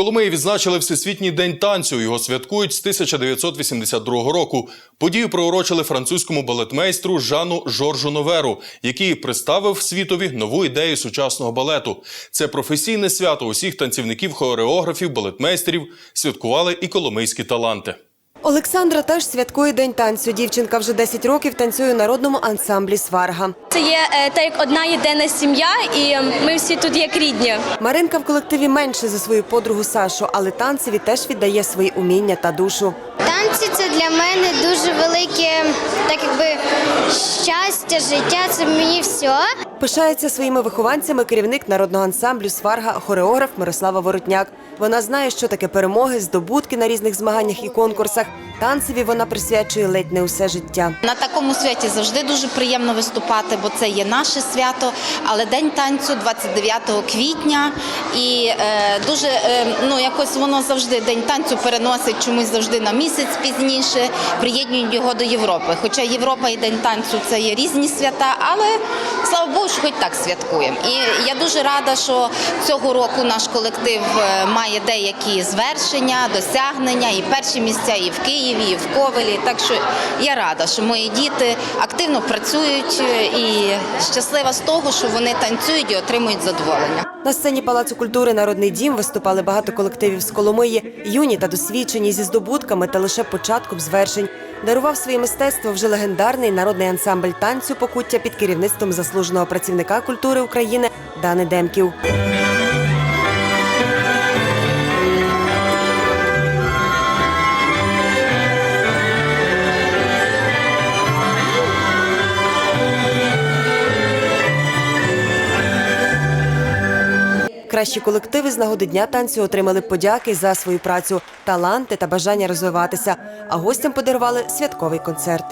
Коломиї відзначили Всесвітній день танцю. Його святкують з 1982 року. Подію приурочили французькому балетмейстру Жану Жоржу Новеру, який представив світові нову ідею сучасного балету. Це професійне свято усіх танцівників, хореографів, балетмейстерів. Святкували і коломийські таланти. Олександра теж святкує день танцю. Дівчинка вже 10 років танцює у народному ансамблі Сварга. Це є е, та як одна єдина сім'я, і ем, ми всі тут як рідні. Маринка в колективі менше за свою подругу Сашу, але танцеві теж віддає свої уміння та душу. Танці це для мене дуже велике, так якби щастя, життя. Це мені все. Пишається своїми вихованцями керівник народного ансамблю Сварга, хореограф Мирослава Воротняк. Вона знає, що таке перемоги, здобутки на різних змаганнях і конкурсах. Танцеві вона присвячує ледь не усе життя. На такому святі завжди дуже приємно виступати, бо це є наше свято. Але день танцю 29 квітня, і е, дуже е, ну якось воно завжди день танцю переносить чомусь завжди на місяць пізніше. Приєднують його до Європи. Хоча Європа і день танцю це є різні свята, але слава Богу, що хоч так святкуємо. І я дуже рада, що цього року наш колектив е, має деякі звершення, досягнення, і перші місця, і в Києві, і в Ковелі. Так що я рада, що мої діти активно працюють е, і щаслива з того, що вони танцюють і отримують задоволення. На сцені Палацу культури Народний дім виступали багато колективів з Коломиї, юні та досвідчені зі здобутками та лише початком звершень. Дарував своє мистецтво вже легендарний народний ансамбль танцю покуття під керівництвом заслуженого працівника культури України Дани Демків. Кращі колективи з нагоди дня танцю отримали подяки за свою працю, таланти та бажання розвиватися. А гостям подарували святковий концерт.